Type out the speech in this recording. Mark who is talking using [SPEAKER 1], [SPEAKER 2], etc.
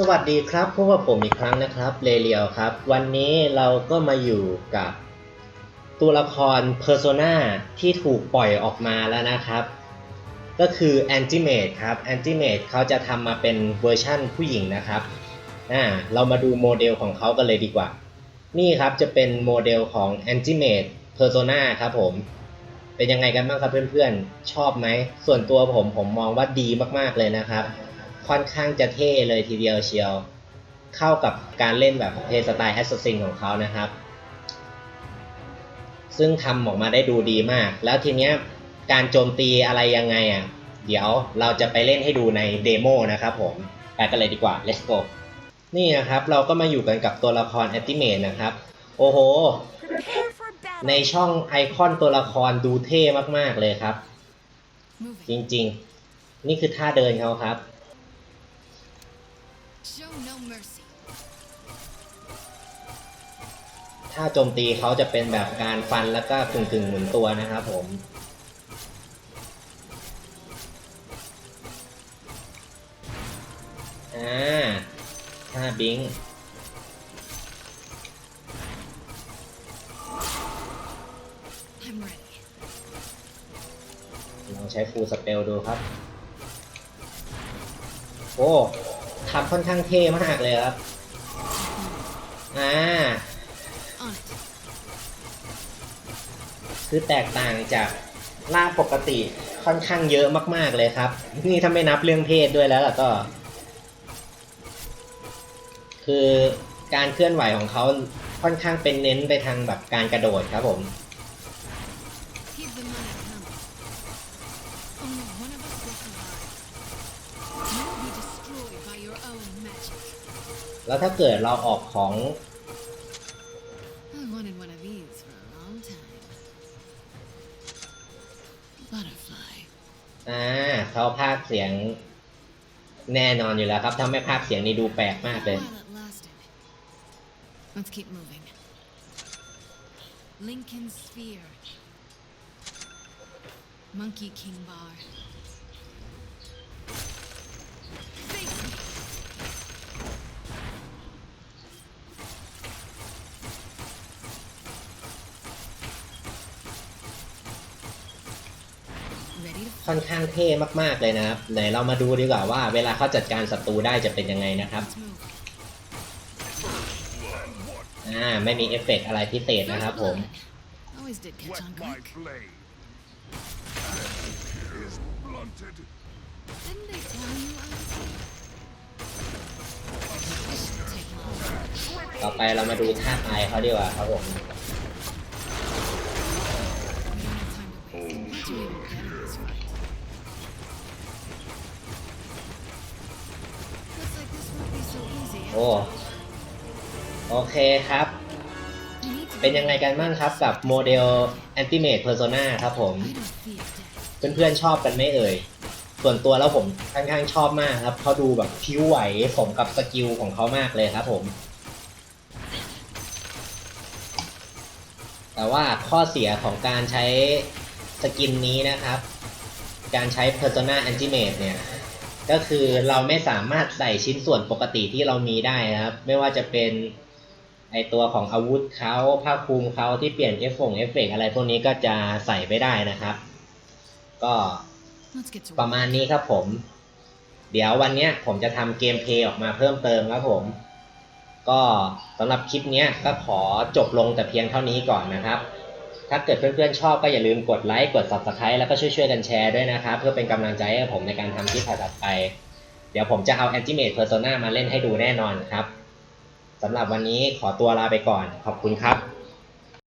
[SPEAKER 1] สวัสดีครับพบกับผมอีกครั้งนะครับเรเลียวครับ วันนี้เราก็มาอยู่กับ ตัวละคร Persona ที่ถูกปล่อยออกมาแล้วนะครับ ก็คือ a n t i m a t e ครับ a n t i m a t e เขาจะทำมาเป็นเวอร์ชั่นผู้หญิงนะครับอ่าเรามาดูโมเดลของเขากันเลยดีกว่า นี่ครับจะเป็นโมเดลของ a n t i m a t e Persona ครับผม เป็นยังไงกันบ้างครับเพื่อนๆ ชอบไหม ส่วนตัวผมผมมองว่าดีมากๆเลยนะครับ ค่อนข้างจะเท่เลยทีเดียวเชียว เข้ากับการเล่นแบบเพย์สไตล์แอสซัสซินของเขานะครับ ซึ่งทำออกมาได้ดูดีมาก แล้วทีเนี้ยการโจมตีอะไรยังไงอะ เดี๋ยวเราจะไปเล่นให้ดูในเดโมนะครับผม ไปกันเลยดีกว่า let's go นี่นะครับ เราก็มาอยู่กันกับตัวละคร a n t i m a t e นะครับ โอ้โห ในช่องไอคอนตัวละครดูเท่มาก ๆ เลยครับ จริง ๆ นี่คือท่าเดินเขาครับ
[SPEAKER 2] Show no mercy.
[SPEAKER 1] ถ้าโจมตีเขาจะเป็นแบบการฟันแล้วก็กึ่งกึ่งๆหมุนตัวนะครับผม อ่าท่าบิง
[SPEAKER 2] I'm ready.
[SPEAKER 1] ลองใช้ฟูลสเปลดูครับ โอ้ ทำค่อนข้างเท่มากเลยครับ อ่า คือแตกต่างจากล่าปกติค่อนข้างเยอะมาก ๆเลยครับ นี่ถ้าไม่นับเรื่องเพศด้วยแล้วล่ะก็ คือการเคลื่อนไหวของเขาค่อนข้างเป็นเน้นไปทางแบบการกระโดดครับผม แล้วถ้าเกิดเราออกของ
[SPEAKER 2] I wanted one of these for a long time. Butterfly.
[SPEAKER 1] อ่าเขาพากย์เสียงแน่นอนอยู่แล้วครับ ถ้าไม่พากย์เสียงนี่ดูแปลกมากเลย
[SPEAKER 2] While it lasted. Let's keep moving. Lincoln Sphere. Monkey King Bar.
[SPEAKER 1] ค่อนข้างเท่มากๆเลยนะครับไหนเรามาดูดีกว่าว่า เวลาเขาจัดการศัตรูได้จะเป็นยังไงนะครับอ่าไม่มีเอฟเฟกต์อะไรพิเศษนะครับผมต่อไปเรามาดูท่าตายเขาดีกว่าครับผม โอ้โอเคครับ เป็นยังไงกันบ้างครับกับโมเดล Antimate Persona ครับผม เพื่อนๆชอบกันไม่เอ่ย ส่วนตัวแล้วผมค่อนข้างชอบมากครับเขาดูแบบผิวไหวสมกับสกิลของเขามากเลยครับผม แต่ว่าข้อเสียของการใช้สกินนี้นะครับ การใช้ Persona Antimate เนี่ย ก็คือเราไม่สามารถใส่ชิ้นส่วนปกติที่เรามีได้นะครับ ไม่ว่าจะเป็นไอตัวของอาวุธเขาผ้าคลุมเขาที่เปลี่ยนเอฟฟงเอฟเฟกอะไรพวกนี้ก็จะใส่ไม่ได้นะครับ ก็
[SPEAKER 2] Let's get to
[SPEAKER 1] ประ
[SPEAKER 2] work.
[SPEAKER 1] มาณนี้ครับผม เดี๋ยววันเนี้ยผมจะทำเกมเพลย์ออกมาเพิ่มเติมครับผม ก็สำหรับคลิปเนี้ยก็ขอจบลงแต่เพียงเท่านี้ก่อนนะครับ ถ้าเกิดเพื่อนๆชอบก็อย่าลืมกดไลค์กด subscribe แล้วก็ช่วยๆกันแชร์ด้วยนะครับ เพื่อเป็นกำลังใจให้ผมในการทำคลิปถัดๆไป เดี๋ยวผมจะเอา Antimate Persona มาเล่นให้ดูแน่นอนครับสำหรับวันนี้ขอตัวลาไปก่อน ขอบคุณครับ